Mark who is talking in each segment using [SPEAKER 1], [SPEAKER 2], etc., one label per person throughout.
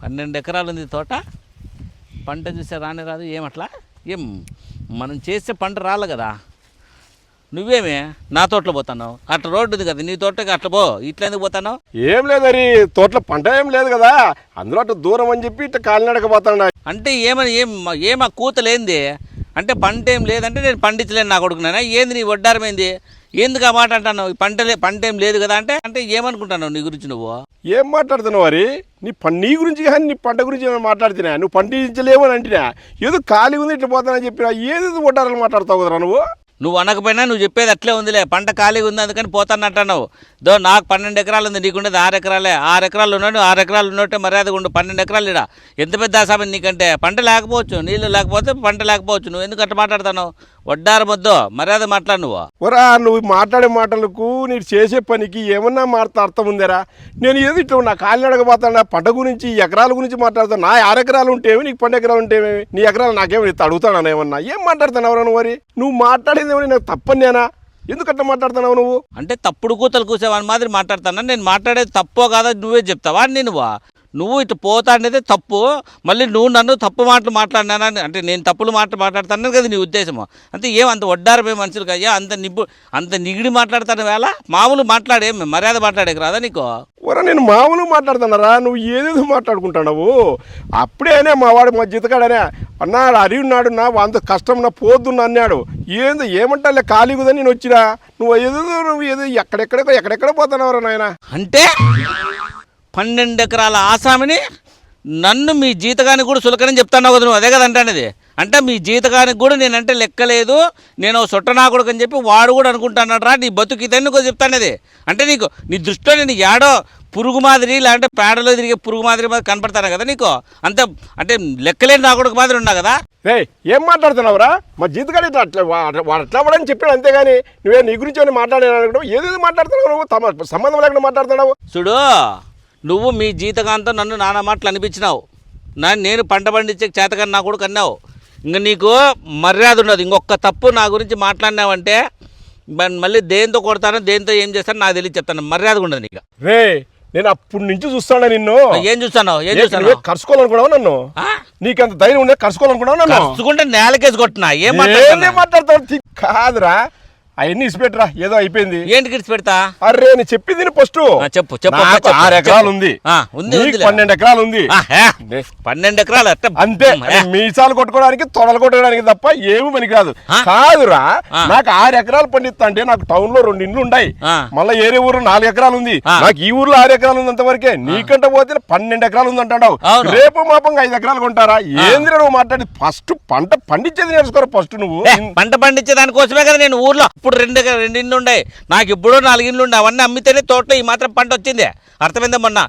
[SPEAKER 1] పన్నెండు ఎకరాలు ఉంది తోట. పంట చూస్తే రాని రాదు ఏమట్లా ఏం మనం చేసే పంట రాలే కదా. నువ్వేమే నా తోటలో పోతున్నావు? అట్లా రోడ్డు ఉంది కదా నీ తోటకి అట్లా పో ఇట్లా ఎందుకు పోతున్నావు?
[SPEAKER 2] ఏం లేదు మరి తోటలో పంట ఏం లేదు కదా. అందులో అటు దూరం అని చెప్పి ఇట్లా కాలినడక పోతాడు
[SPEAKER 1] అంటే ఏమని ఏం ఏం ఆ కూతలేంది అంటే పంట ఏం లేదంటే నేను పండించలేను నా కొడుకున్నానా ఏంది నీ వడ్డారమైంది ఎందుకు ఆ మాట అంటాను పంట పంట ఏం లేదు కదా అంటే అంటే ఏమనుకుంటున్నావు నీ గురించి నువ్వు?
[SPEAKER 2] ఏం మాట్లాడుతున్నావు మరి నీ పం నీ గురించి కానీ నీ పంట గురించి ఏమైనా మాట్లాడుతున్నా నువ్వు పండించలేవు అని అంటున్నా ఏదో ఖాళీ ఉంది ఇట్లా పోతానని చెప్పినా ఏది కొట్టారని మాట్లాడతావు కదరా నువ్వు?
[SPEAKER 1] నువ్వు అనకపోయినా నువ్వు చెప్పేది అట్లే ఉందిలే. పంట ఖాళీగా ఉంది అందుకని పోతానంటున్నావు దో నాకు పన్నెండు ఎకరాలు ఉంది నీకుండేది ఆరు ఎకరాలే. ఆరు ఎకరాలు ఉన్నాడు ఆరు ఎకరాలు ఉన్నట్టే మర్యాదగా ఉండు పన్నెండు ఎకరాలు ఇడా. ఎంత పెద్ద ఆసామి నీకంటే? పంట లేకపోవచ్చు నీళ్ళు లేకపోతే పంట లేకపోవచ్చు. నువ్వు ఎందుకు అట్లా మాట్లాడుతున్నావు? వడ్డారు మొద్దు. మర్యాద మాట్లాడు నువ్వు.
[SPEAKER 2] ఒరా నువ్వు మాట్లాడే మాటలకు నీకు చేసే పనికి ఏమన్నా మాట్లాడ అర్థం ఉందేరా? నేను ఏదో ఇట్లా నా కాలిని అడగబోతాను పంట గురించి ఎకరాల గురించి మాట్లాడతాను నా ఆరు ఎకరాలు ఉంటేవి నీకు పన్నెండు ఎకరాలు ఉంటేవి నీ ఎకరాలు నాకేమి అడుగుతాను ఏమన్నా? ఏం మాట్లాడుతున్నావు ఎవరన్నా మరి? నువ్వు మాట్లాడేది ఏమని నాకు తప్పనేనా ఎందుకు అట్లా మాట్లాడుతున్నావు నువ్వు?
[SPEAKER 1] అంటే తప్పుడు కూతలు కూసేవాని మాదిరి మాట్లాడుతానా నేను మాట్లాడేది తప్పో కాదో నువ్వే చెప్తావా? నేను నువ్వు ఇటు పోతా అనేది తప్పు. మళ్ళీ నువ్వు నన్ను తప్పు మాటలు మాట్లాడినానని అంటే నేను తప్పులు మాటలు మాట్లాడుతాను కదా నీ ఉద్దేశము. అంటే ఏం అంత వడ్డారమే మనుషులు అయ్యా అంత నిబ్బు అంత నిగిడి మాట్లాడతాను వేళ? మామూలు మాట్లాడే మర్యాద మాట్లాడే రాదా నీకు?
[SPEAKER 2] ఒరా నేను మామూలు మాట్లాడుతున్నారా? నువ్వు ఏదేదో మాట్లాడుకుంటున్నావు? అప్పుడేనే మా వాడు మా జీతకాడనే అన్నాడు అరి ఉన్నాడు నా అంత కష్టం నా పోద్దున్నా అన్నాడు. ఏందో ఏమంటాలే ఖాళీ కుదని నేను వచ్చినా? నువ్వు ఏదో నువ్వు ఏదో ఎక్కడెక్కడో ఎక్కడెక్కడ పోతున్నావురా నాయన.
[SPEAKER 1] అంటే? పన్నెండు ఎకరాల ఆసామిని నన్ను మీ జీతగానికి కూడా సులకనని చెప్తాను కదా నువ్వు. అదే కదా అంటానేది. అంటే మీ జీతగానికి కూడా నేనంటే లెక్కలేదు నేను సొట్టనాకుడు అని చెప్పి వాడు కూడా అనుకుంటాను రా నీ బతుకు ఇతన్ని కూడా చెప్తానేది. అంటే నీకు నీ దృష్టిలో నేను యాడో పురుగు మాదిరి లేదంటే పేడలో తిరిగే పురుగు మాదిరి మాదిరి కనపడతాను కదా నీకు? అంత అంటే లెక్కలేని నా కొడుకు మాదిరి ఉన్నా కదా?
[SPEAKER 2] రే ఏం మాట్లాడుతున్నావురా మా ఇట్లా అట్లా వాడు అట్లా వాడని చెప్పాడు అంతేగాని నువ్వే నీ గురించి మాట్లాడాను అనుకుంటావు ఏదేదో మాట్లాడుతున్నావు నువ్వు? తమ సంబంధం లేకుండా మాట్లాడుతున్నావు?
[SPEAKER 1] చూడు నువ్వు మీ జీతకాంతో నన్ను నానా మాటలు అనిపించినావు. నా నేను పంట పండించే చేతకని నా కూడా కన్నావు ఇంక నీకు మర్యాద ఉండదు ఇంకొక తప్పు నా గురించి మాట్లాడినావంటే మళ్ళీ దేంతో కొడతానో దేంతో ఏం చేస్తానో నాకు తెలియదు చెప్తాను. మర్యాద ఉండదు నీకు.
[SPEAKER 2] రే నేను అప్పటి నుంచి చూస్తాను నిన్ను?
[SPEAKER 1] ఏం చూస్తాను ఏం చూస్తాను?
[SPEAKER 2] నువ్వే కరుసుకోవాలనుకున్నావు నన్ను? నీకంత ధైర్యం ఉండే కరుసుకోవాలనుకున్నావు నన్ను?
[SPEAKER 1] కలుసుకుంటే నేలకేసి కొట్టినా? ఏం
[SPEAKER 2] మాట్లాడతావు కాదురా. అవన్నీ ఇసిపెట్టరా ఏదో అయిపోయింది
[SPEAKER 1] ఏంటి గిడిచి పెడతా
[SPEAKER 2] అరే నేను చెప్పింది ఫస్ట్
[SPEAKER 1] చెప్పు, చెప్పు,
[SPEAKER 2] ఆరు ఎకరాలు. ఉంది
[SPEAKER 1] ఉంది.
[SPEAKER 2] పన్నెండు ఎకరాలు ఉంది
[SPEAKER 1] పన్నెండు ఎకరాలు
[SPEAKER 2] అంతే. మీసాలు కొట్టుకోవడానికి తొడలు కొట్టుకోవడానికి తప్ప ఏమి పనికి కాదు? కాదురా. నాకు ఆరు ఎకరాలు పండిస్తా అంటే నాకు టౌన్లో రెండు ఇండ్లు ఉన్నాయి. మళ్ళీ ఏరే ఊరు నాలుగు ఎకరాలు ఉంది. నాకు ఈ ఊర్లో ఆరు ఎకరాలు ఉంది అంతవరకే నీకంటే పోతే పన్నెండు ఎకరాలు ఉంది అంటాడు
[SPEAKER 1] అవును.
[SPEAKER 2] రేపు మాపంగా ఐదు ఎకరాలు కొంటారా ఏందిరా నువ్వు మాట్లాడి ఫస్ట్ పంట పండించేది నేర్చుకోరా ఫస్ట్ నువ్వు
[SPEAKER 1] పంట పండించే దానికోసమే కదా నేను ఊర్లో ఇప్పుడు రెండు ఎకరా- రెండు ఇండ్లు ఉండే. నాకు ఇప్పుడు నాలుగు ఇండ్లు ఉండే. అవన్నీ అమ్మితేనే తోటలో ఈ మాత్రం పంట వచ్చింది. అర్థమైందా మొన్న?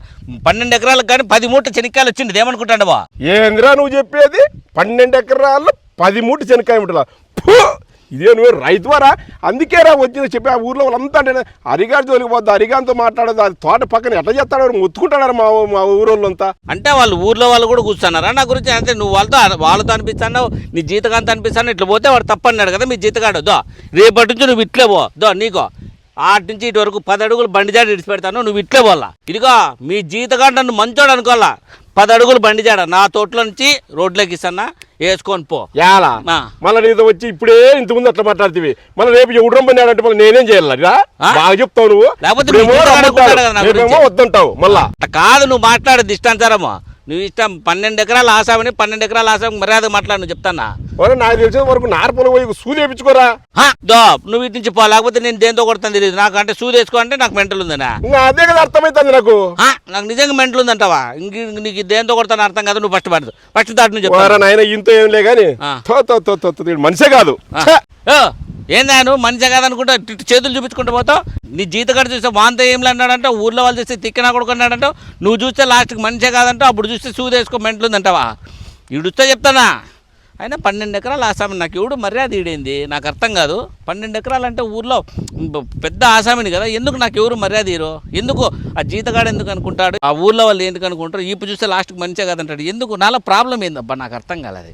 [SPEAKER 1] పన్నెండు ఎకరాలకు కానీ పది మూట చెనిక్కాయలు వచ్చింది. ఏమనుకుంటాడు బా
[SPEAKER 2] ఏందిరా నువ్వు చెప్పేది? పన్నెండు ఎకరాల్లో పది మూట శనక్కాయ ఉంటుందా ఇదే నువ్వు రైతువారా అందుకే రా వచ్చింది చెప్పి ఆ ఊర్లో వాళ్ళంతా అంటే అరిగారి జోలికి పోద్దు? అరిగాంతో మాట్లాడదు అది తోట పక్కన ఎట్లా చేస్తాడు ముత్తుకుంటాడారు మా మా ఊరోళ్ళంతా.
[SPEAKER 1] అంటే వాళ్ళు ఊర్లో వాళ్ళు కూడా కూర్చున్నారా? నా గురించి అంటే నువ్వు వాళ్ళతో వాళ్ళతో అనిపిస్తాను నీ జీతకాంత అనిపిస్తాను ఇట్లా పోతే వాడు తప్పన్నాడు కదా మీ జీతగాడు దో రేపటి నుంచి నువ్వు ఇట్లే పో. దో నీకో ఆటి నుంచి ఇటు వరకు పది అడుగులు బండి జాడ ఇడిచి పెడతాను నువ్వు ఇట్లే పోలా ఇదిగో మీ జీతగాడు నన్ను మంచోడు అనుకోవాలా? పది అడుగులు బండి జాడ నా తోటలో నుంచి రోడ్లోకి ఇస్తానా? వేసుకొని పో. ఆ.
[SPEAKER 2] మళ్ళీ నీతో వచ్చి ఇప్పుడే ఇంత ముందు అట్లా మాట్లాడుతీవి. మళ్ళీ రేపు ఎవడం పన్నాడంటే మళ్ళీ నేనేం చేయాలి? బాగా చెప్తావు నువ్వు.
[SPEAKER 1] లేకపోతే.
[SPEAKER 2] వద్దంటావు మళ్ళా.
[SPEAKER 1] కాదు నువ్వు మాట్లాడేది ఇష్టానుసారము నువ్వు ఇష్టం పన్నెండు ఎకరాలు ఆసామని పన్నెండు ఎకరాలు ఆసామని మర్యాద మాట్లాడు నువ్వు చెప్తానా
[SPEAKER 2] ఒరే నాకు తెలిసిన వరకు నార్పలు పోయి సూది వేయించుకోరా
[SPEAKER 1] హా, దో నువ్వు ఇటు నుంచి పో లేకపోతే నేను దేంతో కొడతాను తెలియదు నాకు అంటే సూది వేసుకో అంటే నాకు మెంటల్ ఉందనా
[SPEAKER 2] అదే కదా అర్థమవుతుంది నాకు
[SPEAKER 1] నాకు నిజంగా మెంటల్ ఉందంటావా ఇంక నీకు దేంతో కొడతాను అర్థం కాదు నువ్వు ఫస్ట్ పడదు ఫస్ట్ దాటి నుంచి చెప్తాను
[SPEAKER 2] ఇంత ఏం లే కానీ మనిషే కాదు
[SPEAKER 1] ఏందాను మంచిగా కాదనుకుంటా చేతులు చూపించుకుంటూ పోతావు? నీ జీతగాడు చూస్తే వాంత ఏం అన్నాడంటే ఊర్లో వాళ్ళు చూస్తే తిక్కినా కొడుకున్నాడంటావు నువ్వు చూస్తే లాస్ట్కి మంచిగా కాదంటావు? అప్పుడు చూస్తే సూది వేసుకో మెంటల్ ఇడుస్తే చెప్తానా? అయినా పన్నెండు ఎకరాలు ఆసామి. నాకు ఎవడు మర్యాద ఇడింది నాకు అర్థం కాదు. పన్నెండు ఎకరాలు అంటే ఊర్లో పెద్ద ఆసామిని కదా. ఎందుకు నాకు ఎవరు మర్యాద ఇరు ఎందుకు? ఆ జీతగాడు ఎందుకు అనుకుంటాడు? ఆ ఊర్లో వాళ్ళు ఎందుకు అనుకుంటారు? ఇప్పుడు చూస్తే లాస్ట్కి మంచిగా కాదంటాడు. ఎందుకు? నాలో ప్రాబ్లం ఏందబ్బా? నాకు అర్థం కాలేదు.